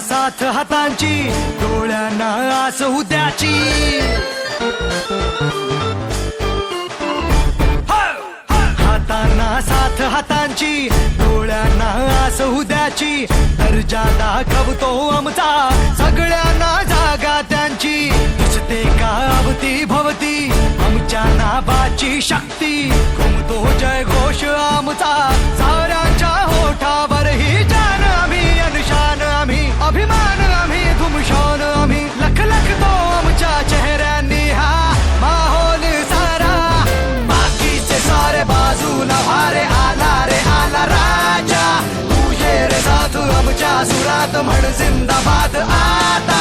साथ हातांची डोळ्यांना आस उद्याची. हातांना साथ हातांची डोळ्यांना आस उद्याची. दर्जा दाखवतो आमचा सगळ्यांना जागा त्यांची. दिसते का अवती भवती आमच्या नाबाची शक्ती. घुमतो जय घोष आमचा भारे आला रे आला राजा। तुझे रे साधू आमच्या सुरात जिंदाबाद आता।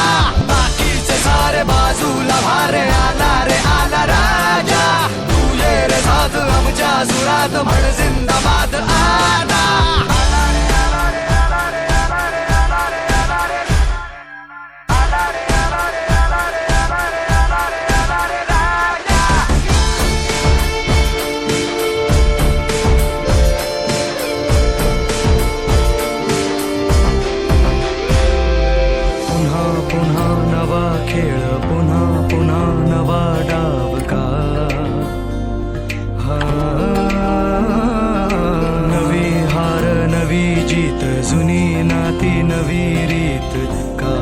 बाकीचे सारे बाजूला भारे आला रे आला राजा। तुझे रे साधू आमच्या सुरात जिंदाबाद आता। खेळ पुन्हा पुन्हा नवा डाव का हा. नवी हार नवी जीत जुनी नाती नवी रीत का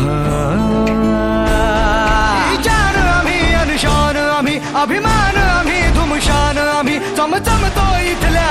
हा. आम्ही अनुशान आम्ही अभिमान आम्ही धुमशान आम्ही चमचमतो इथल्या